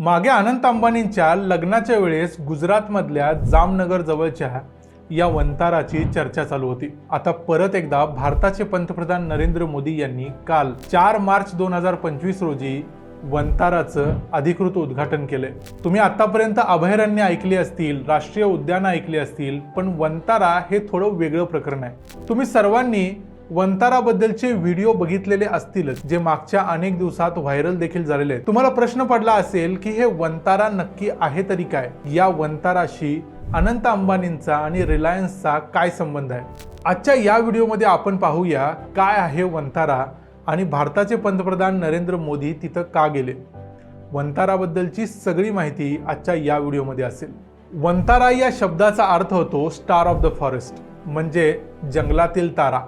मागे अनंत अंबानींच्या लग्नाच्या वेळेस गुजरातमधल्या जामनगर जवळच्या या वंताराची चर्चा चालू होती. आता परत एकदा भारताचे पंतप्रधान नरेंद्र मोदी यांनी काल चार मार्च दोन हजार पंचवीस रोजी वंताराचं अधिकृत उद्घाटन केलंय तुम्ही आतापर्यंत अभयारण्य ऐकली असतील राष्ट्रीय उद्यानं ऐकली असतील पण वंतारा हे थोडं वेगळं प्रकरण आहे. तुम्ही सर्वांनी वंताराबद्दलचे व्हिडिओ बघितलेले असतीलच जे मागच्या अनेक दिवसात व्हायरल देखील झालेले आहेत. तुम्हाला प्रश्न पडला असेल की हे वंतारा नक्की आहे तरी काय? या वंताराशी अनंत अंबानींचा आणि रिलायन्सचा काय संबंध आहे? आजच्या या व्हिडिओमध्ये आपण पाहूया काय आहे वंतारा आणि भारताचे पंतप्रधान नरेंद्र मोदी तिथं का गेले? वंताराबद्दलची सगळी माहिती आजच्या या व्हिडिओमध्ये असेल. वंतारा या शब्दाचा अर्थ होतो स्टार ऑफ द फॉरेस्ट म्हणजे जंगलातील तारा.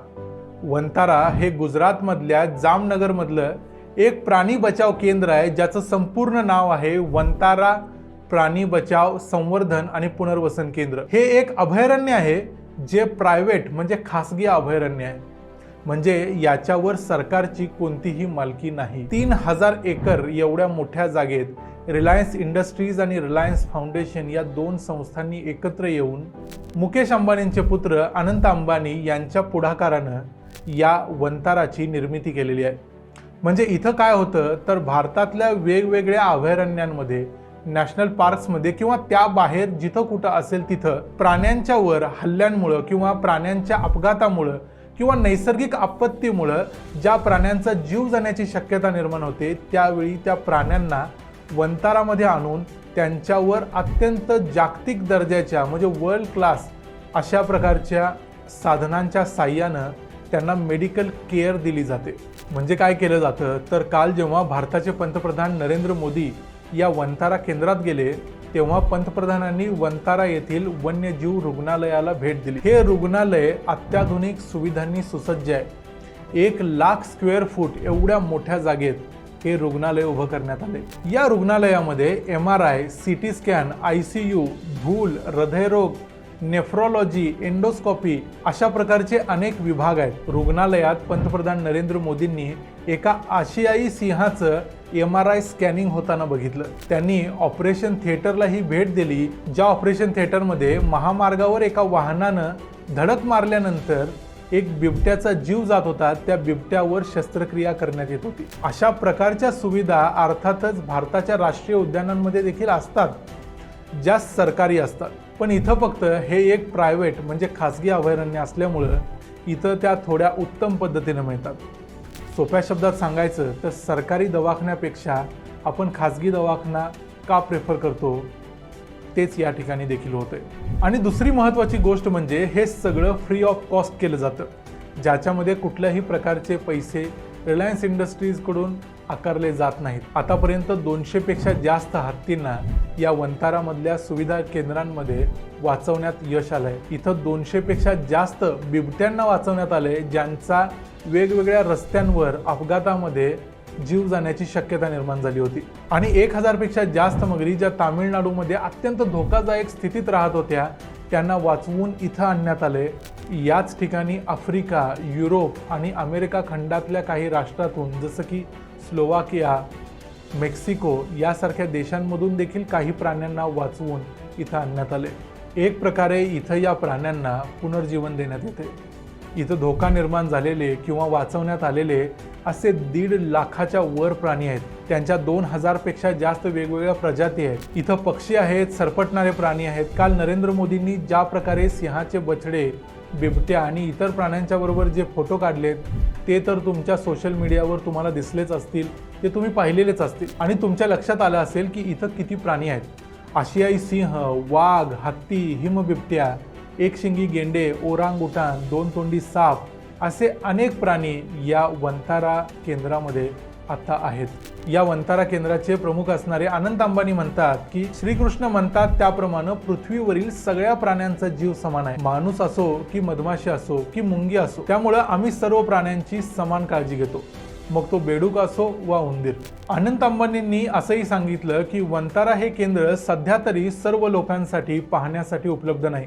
वंतारा हे गुजरातमधल्या जामनगरमधलं एक प्राणी बचाव केंद्र आहे ज्याचं संपूर्ण नाव आहे वंतारा प्राणी बचाव संवर्धन आणि पुनर्वसन केंद्र. हे एक अभयारण्य आहे जे प्रायव्हेट म्हणजे खासगी अभयारण्य आहे. म्हणजे याच्यावर सरकारची कोणतीही मालकी नाही. तीन हजार एकर एवढ्या मोठ्या जागेत रिलायन्स इंडस्ट्रीज आणि रिलायन्स फाउंडेशन या दोन संस्थांनी एकत्र येऊन मुकेश अंबानींचे पुत्र अनंत अंबानी यांच्या पुढाकारानं या वंताराची निर्मिती केलेली आहे. म्हणजे इथं काय होतं तर भारतातल्या वेगवेगळ्या अभयारण्यांमध्ये नॅशनल पार्क्समध्ये किंवा त्या बाहेर जिथं कुठं असेल तिथं प्राण्यांच्या वर हल्ल्यांमुळं किंवा प्राण्यांच्या अपघातामुळं किंवा नैसर्गिक आपत्तीमुळं ज्या प्राण्यांचा जीव जाण्याची शक्यता निर्माण होते त्यावेळी त्या प्राण्यांना वंतारामध्ये आणून त्यांच्यावर अत्यंत जागतिक दर्जाच्या म्हणजे वर्ल्ड क्लास अशा प्रकारच्या साधनांच्या साह्यानं त्यांना मेडिकल केअर दिली जाते. म्हणजे काय केलं जातं? तर काल जेव्हा भारताचे पंतप्रधान नरेंद्र मोदी या वंतारा केंद्रात गेले तेव्हा पंतप्रधानांनी वंतारा येथील वन्यजीव रुग्णालयाला भेट दिली. हे रुग्णालय अत्याधुनिक सुविधांनी सुसज्ज आहे. एक लाख स्क्वेअर फूट एवढ्या मोठ्या जागेत हे रुग्णालय उभं करण्यात आले. या रुग्णालयामध्ये M R I C T scan I C U भूल हृदयरोग नेफ्रॉलॉजी एंडोस्कॉपी अशा प्रकारचे अनेक विभाग आहेत. रुग्णालयात पंतप्रधान नरेंद्र मोदींनी एका आशियाई सिंहाचं एम आर आय स्कॅनिंग होताना बघितलं. त्यांनी ऑपरेशन थिएटरलाही भेट दिली. ज्या ऑपरेशन थिएटरमध्ये महामार्गावर एका वाहनानं धडक मारल्यानंतर एक बिबट्याचा जीव जात होता. त्या बिबट्यावर शस्त्रक्रिया करण्यात येत होती. अशा प्रकारच्या सुविधा अर्थातच भारताच्या राष्ट्रीय उद्यानांमध्ये देखील असतात. ज्या सरकारी असतात. पण इथं फक्त हे एक प्रायव्हेट म्हणजे खाजगी अभयारण्य असल्यामुळं इथं त्या थोड्या उत्तम पद्धतीनं मिळतात. सोप्या शब्दात सांगायचं तर सरकारी दवाखान्यापेक्षा आपण खाजगी दवाखाना का प्रेफर करतो? तेच या ठिकाणी देखील होतंय. आणि दुसरी महत्त्वाची गोष्ट म्हणजे हे सगळं फ्री ऑफ कॉस्ट केलं जातं. ज्याच्यामध्ये कुठल्याही प्रकारचे पैसे रिलायन्स इंडस्ट्रीजकडून आकारले जात नाहीत. आतापर्यंत दोनशेपेक्षा जास्त हत्तींना या वंतारामधल्या सुविधा केंद्रांमध्ये वाचवण्यात यश आलंय. इथं दोनशेपेक्षा जास्त बिबट्यांना वाचवण्यात आले ज्यांचा वेगवेगळ्या रस्त्यांवर अपघातामध्ये जीव जाण्याची शक्यता निर्माण झाली होती. आणि एक हजारपेक्षा जास्त मगरी ज्या तामिळनाडूमध्ये अत्यंत धोकादायक स्थितीत राहत होत्या त्यांना वाचवून इथं आणण्यात आले याच ठिकाणी आफ्रिका युरोप आणि अमेरिका खंडातल्या काही राष्ट्रातून जसं की स्लोवाकिया मेक्सिको यासारख्या देशांमधून देखील काही प्राण्यांना वाचवून इथं आणण्यात आले. एक प्रकारे इथं या प्राण्यांना पुनर्जीवन देण्यात येते. इथं धोका निर्माण झालेले किंवा वाचवण्यात आलेले असे दीड लाखाच्या वर प्राणी आहेत. त्यांच्या दोन हजारपेक्षा जास्त वेगवेगळ्या प्रजाती आहेत. इथं पक्षी आहेत सरपटणारे प्राणी आहेत. काल नरेंद्र मोदींनी ज्या प्रकारे सिंहाचे बछडे बिबट्या आणि इतर प्राण्यांच्या बरोबर जे फोटो काढलेत ते तर तुमच्या सोशल मीडियावर तुम्हाला दिसलेच असतील ते तुम्ही पाहिलेलेच असतील. आणि तुमच्या लक्षात आलं असेल की इथं किती प्राणी आहेत. आशियाई सिंह वाघ हत्ती हिमबिबट्या एक शिंगी गेंडे ओरांगुटान दोन तोंडी साप असे अनेक प्राणी या वंतारा केंद्रामध्ये आता आहेत. या वंतारा केंद्राचे प्रमुख असणारे अनंत अंबानी म्हणतात की श्रीकृष्ण म्हणतात त्याप्रमाणे पृथ्वीवरील सगळ्या प्राण्यांचा जीव समान आहे. माणूस असो की मधमाशी असो की मुंगी असो त्यामुळं आम्ही सर्व प्राण्यांची समान काळजी घेतो. मग तो बेडूक असो वा उंदीर. अनंत अंबानींनी असंही सांगितलं की वंतारा हे केंद्र सध्या तरी सर्व लोकांसाठी पाहण्यासाठी उपलब्ध नाही.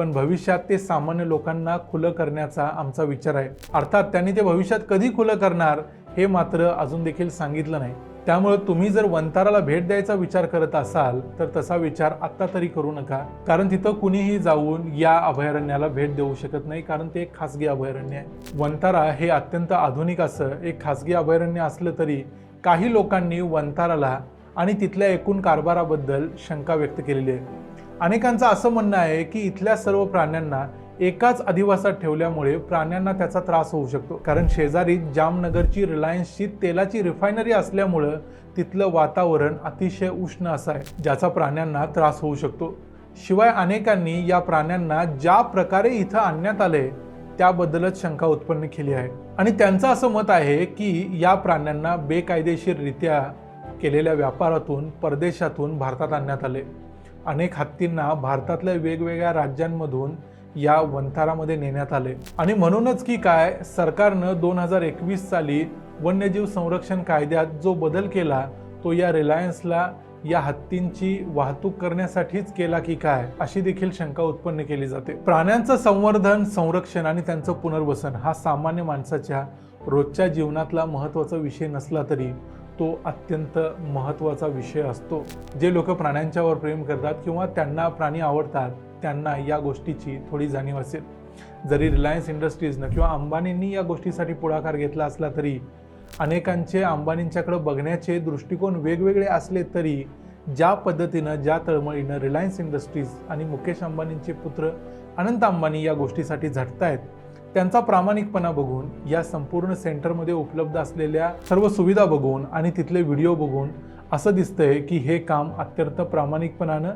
पण भविष्यात ते सामान्य लोकांना खुलं करण्याचा आमचा विचार आहे. अर्थात त्यांनी ते भविष्यात कधी खुलं करणार हे मात्र अजून देखील सांगितलं नाही. त्यामुळे तुम्ही जर वंताराला भेट द्यायचा विचार करत असाल तर तसा विचार आत्ता तरी करू नका. कारण तिथं कुणीही जाऊन या अभयारण्याला भेट देऊ शकत नाही कारण ते एक खासगी अभयारण्य आहे. वंतारा हे अत्यंत आधुनिक असं एक खासगी अभयारण्य असलं तरी काही लोकांनी वंताराला आणि तिथल्या एकूण कारभाराबद्दल शंका व्यक्त केलेली आहे. अनेकांचं असं म्हणणं आहे की इथल्या सर्व प्राण्यांना एकाच अधिवासात ठेवल्यामुळे प्राण्यांना त्याचा त्रास होऊ शकतो. कारण शेजारी जामनगरची रिलायन्सची तेलाची रिफायनरी असल्यामुळं तिथलं वातावरण अतिशय उष्ण असं आहे ज्याचा प्राण्यांना त्रास होऊ शकतो. शिवाय अनेकांनी या प्राण्यांना ज्या प्रकारे इथं आणण्यात आले त्याबद्दलच शंका उत्पन्न केली आहे. आणि त्यांचं असं मत आहे की या प्राण्यांना बेकायदेशीररित्या केलेल्या व्यापारातून परदेशातून भारतात आणण्यात आले अनेक हत्तींना भारतातल्या वेगवेगळ्या राज्यांमधून या वंतारामध्ये नेण्यात आले. आणि म्हणूनच की काय सरकारनं दोन हजार एकवीस साली वन्यजीव संरक्षण कायद्यात जो बदल केला तो या रिलायन्सला या हत्तींची वाहतूक करण्यासाठीच केला की काय अशी देखील शंका उत्पन्न केली जाते. प्राण्यांचं संवर्धन संरक्षण आणि त्यांचं पुनर्वसन हा सामान्य माणसाच्या रोजच्या जीवनातला महत्त्वाचा विषय नसला तरी तो अत्यंत महत्त्वाचा विषय असतो. जे लोक प्राण्यांच्यावर प्रेम करतात किंवा त्यांना प्राणी आवडतात त्यांना या गोष्टीची थोडी जाणीव असेल. जरी रिलायन्स इंडस्ट्रीजनं किंवा अंबानींनी या गोष्टीसाठी पुढाकार घेतला असला तरी अनेकांचे अंबानींच्याकडे बघण्याचे दृष्टिकोन वेगवेगळे असले तरी ज्या पद्धतीनं ज्या तळमळीनं रिलायन्स इंडस्ट्रीज आणि मुकेश अंबानींचे पुत्र अनंत अंबानी या गोष्टीसाठी झटतायत त्यांचा प्रामाणिकपणा बघून या संपूर्ण सेंटरमध्ये उपलब्ध असलेल्या सर्व सुविधा बघून आणि तिथले व्हिडिओ बघून असं दिसतंय की हे काम अत्यंत प्रामाणिकपणानं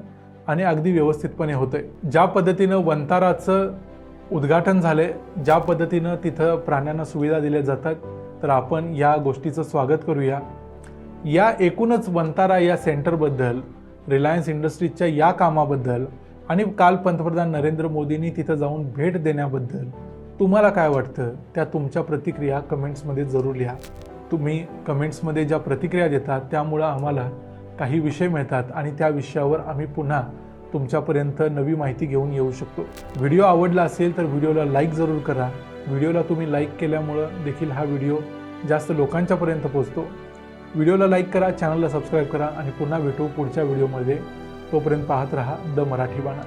आणि अगदी व्यवस्थितपणे होतंय. ज्या पद्धतीनं वंताराचं उद्घाटन झालंय ज्या पद्धतीनं तिथं प्राण्यांना सुविधा दिल्या जातात तर आपण या गोष्टीचं स्वागत करूया. या एकूणच वंतारा या सेंटरबद्दल रिलायन्स इंडस्ट्रीजच्या या कामाबद्दल आणि काल पंतप्रधान नरेंद्र मोदींनी तिथं जाऊन भेट देण्याबद्दल तुम्हाला काय वाटतं? त्या तुमच्या प्रतिक्रिया कमेंट्समध्ये जरूर लिहा. तुम्ही कमेंट्समध्ये ज्या प्रतिक्रिया देतात त्यामुळं आम्हाला काही विषय मिळतात आणि त्या विषयावर आम्ही पुन्हा तुमच्यापर्यंत नवी माहिती घेऊन येऊ शकतो. व्हिडिओ आवडला असेल तर व्हिडिओला लाईक जरूर करा. व्हिडिओला तुम्ही लाईक केल्यामुळं देखील हा व्हिडिओ जास्त लोकांच्यापर्यंत पोहोचतो. व्हिडिओला लाईक करा चॅनलला सबस्क्राईब करा आणि पुन्हा भेटू पुढच्या व्हिडिओमध्ये. तोपर्यंत पाहत रहा द मराठी बाणा.